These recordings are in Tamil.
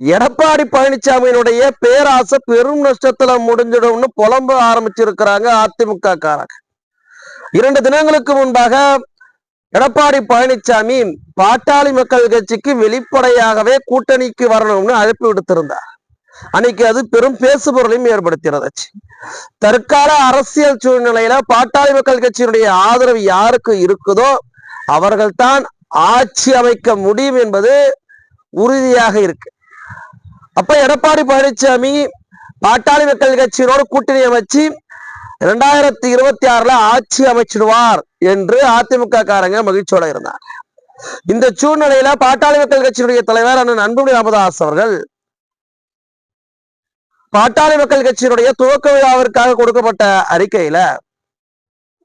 எடப்பாடி பழனிசாமியினுடைய பேராசை பெரும் நஷ்டத்துல முடிஞ்சிடும்னு புலம்ப ஆரம்பிச்சிருக்கிறாங்க அதிமுக காரங்க. இரண்டு தினங்களுக்கு முன்பாக எடப்பாடி பழனிசாமி பாட்டாளி மக்கள் கட்சிக்கு வெளிப்படையாகவே கூட்டணிக்கு வரணும்னு அழைப்பு விடுத்திருந்தார். அன்னைக்கு அது பெரும் பேசுபொருளையும் ஏற்படுத்தினதாச்சு. தற்கால அரசியல் சூழ்நிலையில பாட்டாளி மக்கள் கட்சியினுடைய ஆதரவு யாருக்கு இருக்குதோ அவர்கள்தான் ஆட்சி அமைக்க முடியும் என்பது உறுதியாக இருக்கு. அப்ப எடப்பாடி பழனிசாமி பாட்டாளி மக்கள் கட்சியினோடு கூட்டணி வச்சு இரண்டாயிரத்தி இருபத்தி ஆறுல ஆட்சி அமைச்சிடுவார் என்று அதிமுக காரங்க மகிழ்ச்சியோட இருந்தார் இந்த சூழ்நிலையில பாட்டாளி மக்கள் கட்சியினுடைய தலைவர் அண்ணன் அன்புமணி ராமதாஸ் அவர்கள் பாட்டாளி மக்கள் கட்சியினுடைய துவக்க விழாவிற்காக கொடுக்கப்பட்ட அறிக்கையில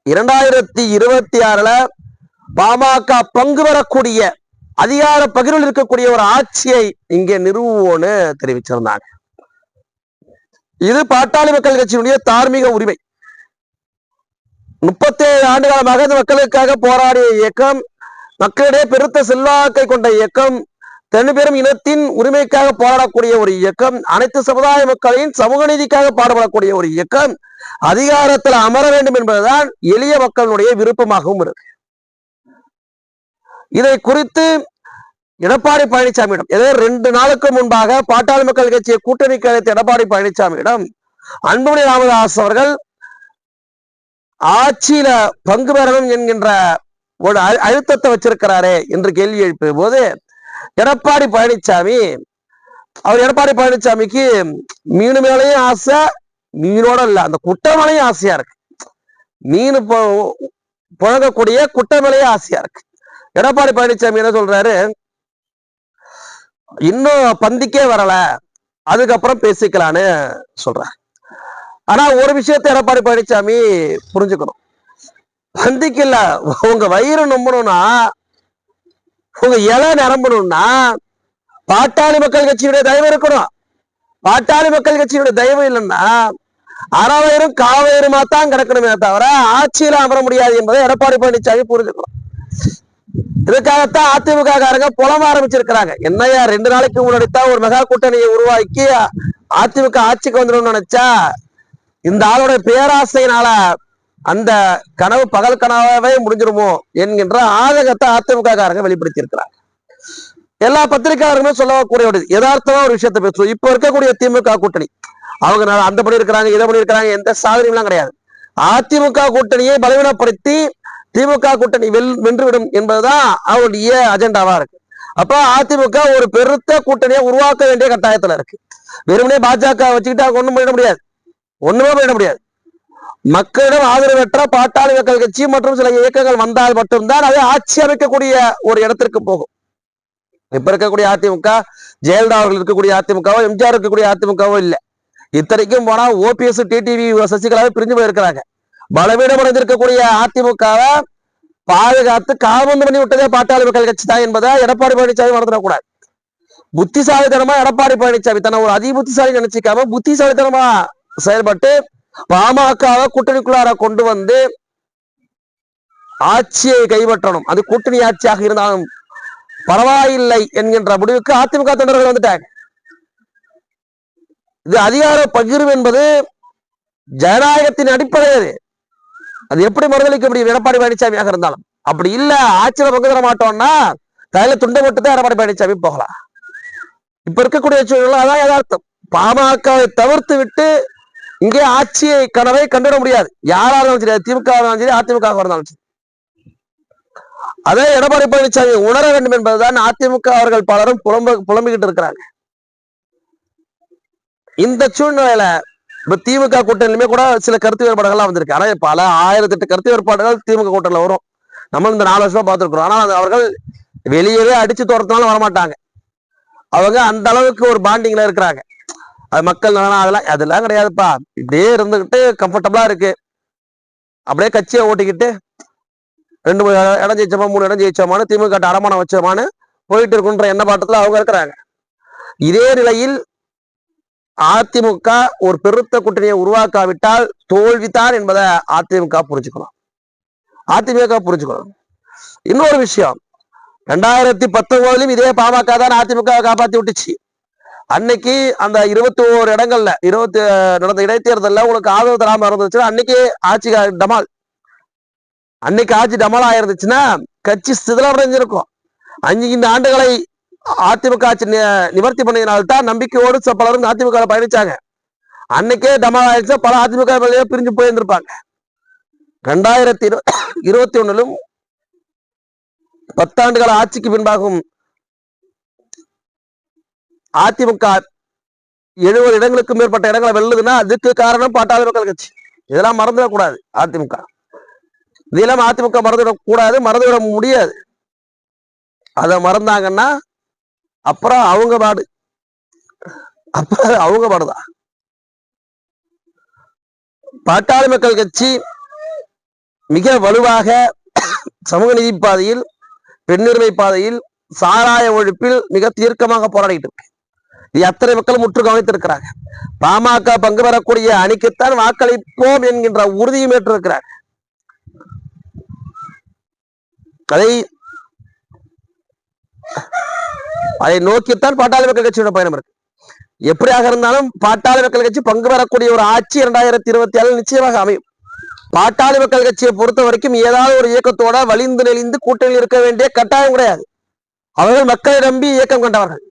இரண்டாயிரத்தி இருபத்தி ஆறுல பாமக பங்கு பெறக்கூடிய அதிகார பகிர்வில் இருக்கக்கூடிய ஒரு ஆட்சியை இங்கே நிறுவுவோன்னு தெரிவிச்சிருந்தாங்க. இது பாட்டாளி மக்கள் கட்சியினுடைய தார்மீக உரிமை. முப்பத்தேழு ஆண்டு காலமாக இந்த மக்களுக்காக போராடிய இயக்கம் மக்களிடையே பெருத்த செல்வாக்கை கொண்ட இயக்கம் தென்பெரும் இனத்தின் உரிமைக்காக போராடக்கூடிய ஒரு இயக்கம் அனைத்து சமுதாய மக்களின் சமூக நீதிக்காக பாடுபடக்கூடிய ஒரு இயக்கம் அதிகாரத்தில் அமர வேண்டும் என்பதுதான் எளிய மக்களுடைய விருப்பமாகவும் இருக்கு. இதை குறித்து எடப்பாடி பழனிசாமியிடம் ஏதோ ரெண்டு நாளுக்கு முன்பாக பாட்டாளி மக்கள் கட்சியை கூட்டணி கழித்த எடப்பாடி பழனிசாமியிடம் அன்புமணி ராமதாஸ் அவர்கள் ஆட்சியில பங்கு பெறணும் என்கின்ற ஒரு அழுத்தத்தை வச்சிருக்கிறாரே என்று கேள்வி எழுப்பிய போது எடப்பாடி பழனிசாமி அவர் எடப்பாடி பழனிசாமிக்கு மீன் மேலையும் ஆசை மீனோட இல்ல அந்த குட்டை மேலையும் ஆசையா இருக்கு. மீன் பொ- புழங்கக்கூடிய குட்டை மேலையும் ஆசையா இருக்கு. எடப்பாடி பழனிசாமி என்ன சொல்றாரு? இன்னும் பந்திக்கே வரல அதுக்கப்புறம் பேசிக்கலான்னு சொல்றாரு. ஆனா ஒரு விஷயத்தை எடப்பாடி பழனிசாமி புரிஞ்சுக்கணும். பந்திக்கல இல்ல உங்க வயிறு நம்பணும்னா உங்க இலை நிரம்பணும்னா பாட்டாளி மக்கள் கட்சியுடைய தயவு இருக்கணும். பாட்டாளி மக்கள் கட்சியுடைய தயவு இல்லைன்னா அறவயிரும் காவயிறுமா தான் கிடக்கணுமே தவிர ஆட்சியில அமர முடியாது என்பதை எடப்பாடி பழனிசாமி புரிஞ்சுக்கணும். இதுக்காகத்தான் அதிமுக காரங்க புலம்ப ஆரம்பிச்சிருக்கிறாங்க. என்னையா ரெண்டு நாளைக்கு முன்னாடி தான் ஒரு மெகா கூட்டணியை உருவாக்கி அதிமுக ஆட்சிக்கு வந்துடும் நினைச்சா இந்த ஆளோட பேராசையினால அந்த கனவு பகல் கனவாவே முடிஞ்சிருமோ என்கின்ற ஆதகத்தை அதிமுக காரங்க வெளிப்படுத்தி இருக்கிறாங்க எல்லா பத்திரிகையாளருமே சொல்லக்கூடிய யதார்த்தமா ஒரு விஷயத்த பேசுவோம். இப்ப இருக்கக்கூடிய திமுக கூட்டணி அவங்க அந்த படி இருக்கிறாங்க இதை பண்ணி இருக்கிறாங்க எந்த சாதனையும் கிடையாது. அதிமுக கூட்டணியை பலவீனப்படுத்தி திமுக கூட்டணி வெல் வென்றுவிடும் என்பதுதான் அவருடைய அஜெண்டாவா இருக்கு. அப்ப அதிமுக ஒரு பெருத்த கூட்டணியை உருவாக்க வேண்டிய கட்டாயத்துல இருக்கு. வெறுமனே பாஜக வச்சுக்கிட்டா ஒண்ணும் பண்ணிட முடியாது. ஒண்ணுமே பண்ணிட முடியாது. மக்களிடம் ஆதரவற்ற பாட்டாளி மக்கள் கட்சி மற்றும் சில இயக்கங்கள் வந்தால் மட்டும்தான் அது ஆட்சி அமைக்கக்கூடிய ஒரு இடத்திற்கு போகும். இப்ப இருக்கக்கூடிய அதிமுக ஜெயலலிதா அவர்கள் இருக்கக்கூடிய அதிமுகவோ எம்ஜிஆர் இருக்கக்கூடிய அதிமுகவோ இல்லை. இத்தனைக்கும் போனா ஓபிஎஸ் டிடிவி சசிகலாவே பிரிஞ்சு போயிருக்கிறாங்க. பலவீனம் அடைந்திருக்கக்கூடிய அதிமுகவை பாதுகாத்து காபந்து பண்ணி விட்டதே பாட்டாளி மக்கள் கட்சி தான் என்பதை எடப்பாடி பழனிசாமி மறந்துடக்கூடாது. புத்திசாலித்தனமா எடப்பாடி பழனிசாமி தன்னை ஒரு அதி புத்திசாலி நினைச்சிக்காம புத்திசாலித்தனமா செயல்பட்டு பாமகவை கூட்டணிக்குள்ளார கொண்டு வந்து ஆட்சியை கைப்பற்றணும். அது கூட்டணி ஆட்சியாக இருந்தாலும் பரவாயில்லை என்கின்ற முடிவுக்கு அதிமுக தொண்டர்கள் வந்துட்டாங்க. இது அதிகார பகிர்வு என்பது ஜனநாயகத்தின் அடிப்படை அது அது எப்படி மறுதளிக்க முடியும் எடப்பாடி பழனிசாமியாக இருந்தாலும். அப்படி இல்ல ஆட்சியில பங்கு தர மாட்டோம்னா கையில துண்டை மட்டும் தான் எடப்பாடி பழனிசாமி போகலாம். இப்ப இருக்கக்கூடிய சூழ்நிலை அதான் யதார்த்தம். பாமகவை தவிர்த்து விட்டு இங்கே ஆட்சியை கனவை கண்டுவிட முடியாது. யாரா இருந்தாலும் சரி திமுக இருந்தாலும் சரி அதிமுக இருந்தாலும் சரி. அதே எடப்பாடி பழனிசாமி உணர வேண்டும் என்பதுதான் அதிமுக அவர்கள் பலரும் புலம்ப புலம்பிக்கிட்டு இருக்கிறாங்க. இந்த சூழ்நிலையில இப்ப திமுக கூட்டணிலுமே கூட சில கருத்து வேறுபாடுகள்லாம் வந்திருக்கு. ஆனா பல ஆயிரத்தி எட்டு கருத்து வேறுபாடுகள் திமுக கூட்டணியில வரும். நம்ம இந்த நாலு வருஷமா பார்த்துருக்குறோம். ஆனா அவர்கள் வெளியவே அடிச்சு துரத்தினாலும் வரமாட்டாங்க. அவங்க அந்த அளவுக்கு ஒரு பாண்டிங்ல இருக்கிறாங்க. அது மக்கள் நலனா அதெல்லாம் அதெல்லாம் கிடையாதுப்பா. இப்படியே இருந்துகிட்டு கம்ஃபர்டபுளா இருக்கு. அப்படியே கட்சியை ஓட்டிக்கிட்டு ரெண்டு மூணு இடம் ஜெயிச்சோமா மூணு இடம் ஜெயிச்சோமான்னு திமுக அடமானம் வச்சோமான்னு போயிட்டு இருக்குன்ற எண்ண பாட்டத்துல அவங்க இருக்கிறாங்க. இதே நிலையில் அதிமுக ஒரு பெருத்த கூட்டணியை உருவாக்காவிட்டால் தோல்விதான் என்பதை அதிமுக புரிஞ்சுக்கணும். அதிமுக புரிஞ்சுக்கணும். இன்னொரு விஷயம் ரெண்டாயிரத்தி பத்தொன்பதுலயும் இதே பாமக தான் அதிமுக காப்பாத்தி விட்டுச்சு. அன்னைக்கு அந்த இருபத்தி ஓரு இடங்கள்ல இருபத்தி நடந்த இடைத்தேர்தல்ல உங்களுக்கு ஆதரவு தராம இருந்துச்சுன்னா அன்னைக்கு ஆட்சி டமால். அன்னைக்கு ஆட்சி டமால் ஆயிருந்துச்சுன்னா கட்சி சிதலடைஞ்சிருக்கும் அஞ்சு இந்த ஆண்டுகளை அதிமுக ஆட்சி நிவர்த்தி பண்ணினால்தான் நம்பிக்கையோடு பலரும் அதிமுக பயணிச்சாங்க. அன்னைக்கே டமால் ஆயிடுச்சா. பல அதிமுக பிரிஞ்சு போயிருந்திருப்பாங்க. ரெண்டாயிரத்தி இரு இருபத்தி ஒண்ணுலும் பத்தாண்டுகால ஆட்சிக்கு பின்பாகும் அதிமுக எழுபது இடங்களுக்கு மேற்பட்ட இடங்களை வெல்லுதுன்னா அதுக்கு காரணம் பாட்டாளி மக்கள் கட்சி. இதெல்லாம் மறந்துடக்கூடாது அதிமுக. இதெல்லாம் அதிமுக மறந்துவிடக் கூடாது மறந்துவிட முடியாது. அதை மறந்தாங்கன்னா அப்புறம் அவங்க பாடு. அப்புறம் அவங்க பாடுதான். பாட்டாளி மக்கள் கட்சி மிக வலுவாக சமூக நீதி பாதையில் பெண்ணுரிமை பாதையில் சாராய ஒழிப்பில் மிக தீர்க்கமாக போராடிட்டு இருக்கு. இது அத்தனை மக்களும் முற்று கவனித்திருக்கிறாங்க. பாமக பங்கு பெறக்கூடிய அணிக்குத்தான் வாக்களிப்போம் என்கின்ற உறுதியும் ஏற்றிருக்கிறார் அதை அதை நோக்கித்தான் பாட்டாளி மக்கள் கட்சியோட பயணம் இருக்கு. எப்படியாக இருந்தாலும் பாட்டாளி மக்கள் கட்சி பங்கு பெறக்கூடிய ஒரு ஆட்சி இரண்டாயிரத்தி இருபத்தி ஏழு நிச்சயமாக அமையும். பாட்டாளி மக்கள் கட்சியை பொறுத்த வரைக்கும் ஏதாவது ஒரு இயக்கத்தோட வலிந்து நெளிந்து கூட்டணியில் இருக்க வேண்டிய கட்டாயம் கிடையாது. அவர்கள் மக்களை நம்பி இயக்கம் கொண்டவர்கள்.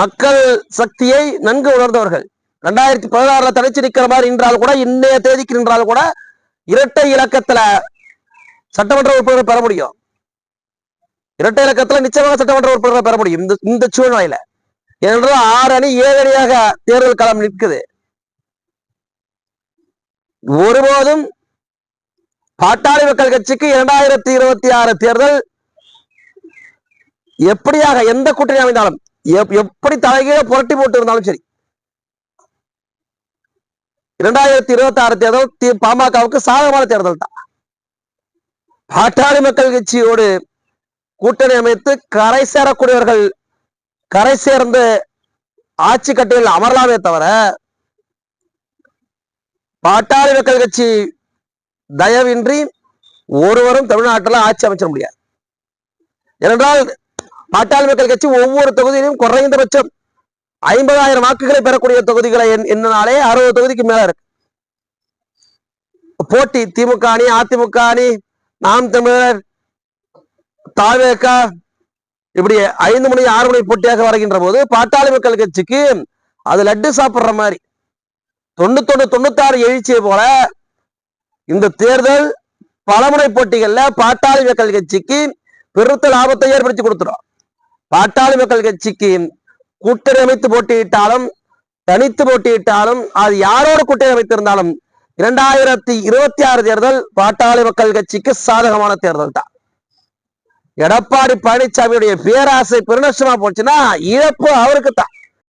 மக்கள் சக்தியை நன்கு உணர்ந்தவர்கள். ரெண்டாயிரத்தி பதினாறுல தடைச்சு நிற்கிற மாதிரி நின்றால் கூட இன்னைய தேதிக்கு நின்றால் கூட இரட்டை இலக்கத்துல சட்டமன்ற உறுப்பினர் பெற முடியும். இரட்டை இலக்கத்துல நிச்சயமாக சட்டமன்ற உறுப்பினர் பெற முடியும். இந்த இந்த சூழ்நிலையில. ஏனென்றால் ஆறு அணி ஏழு அணியாக தேர்தல் களம் நிற்குது. ஒருபோதும் பாட்டாளி மக்கள் கட்சிக்கு இரண்டாயிரத்தி இருபத்தி ஆறு தேர்தல் எப்படியாக எந்த கூட்டணி அமைந்தாலும் எப்- எப்படி தலைகீழ புரட்டி போட்டு இருந்தாலும் சரி. இரண்டாயிரத்தி இருபத்தி ஆறு தேர்தல் பாமகவுக்கு சாதகமான தேர்தல் தான் பாட்டாளி மக்கள் கட்சியோடு கூட்டணி அமைத்து கரை சேரக்கூடியவர்கள் கரை சேர்ந்து ஆட்சி கட்டையில் அமரலாமே தவிர பாட்டாளி மக்கள் கட்சி தயவின்றி ஒருவரும் தமிழ்நாட்டில் ஆட்சி அமைச்சிட முடியாது. ஏனென்றால் பாட்டாளி மக்கள் கட்சி ஒவ்வொரு தொகுதியிலும் குறைந்தபட்சம் ஐம்பதாயிரம் வாக்குகளை பெறக்கூடிய தொகுதிகளை என்னனாலே அறுபது தொகுதிக்கு மேல இருக்கு. போட்டி திமுக அணி அதிமுக அணி நாம் தமிழர் தாவேக்கா இப்படி ஐந்து மணி ஆறு மணி போட்டியாக வருகின்ற போது பாட்டாளி மக்கள் கட்சிக்கு அது லட்டு சாப்பிடுற மாதிரி. தொண்ணூத்தொன்னு தொண்ணூத்தாறு எழுச்சியை போல இந்த தேர்தல் பலமுறை போட்டிகள்ல பாட்டாளி மக்கள் கட்சிக்கு பெருத்த லாபத்தை ஏற்படுத்தி கொடுத்துரும். பாட்டாளி மக்கள் கட்சிக்கு கூட்டணி அமைத்து போட்டியிட்டாலும் தனித்து போட்டியிட்டாலும் அது யாரோட கூட்டணி அமைத்திருந்தாலும் இரண்டாயிரத்தி இருபத்தி ஆறு தேர்தல் பாட்டாளி மக்கள் கட்சிக்கு சாதகமான தேர்தல் தான் எடப்பாடி பழனிசாமியுடைய பேராசை பெருநஷ்டமா போச்சுன்னா இழப்பு அவருக்கு தான்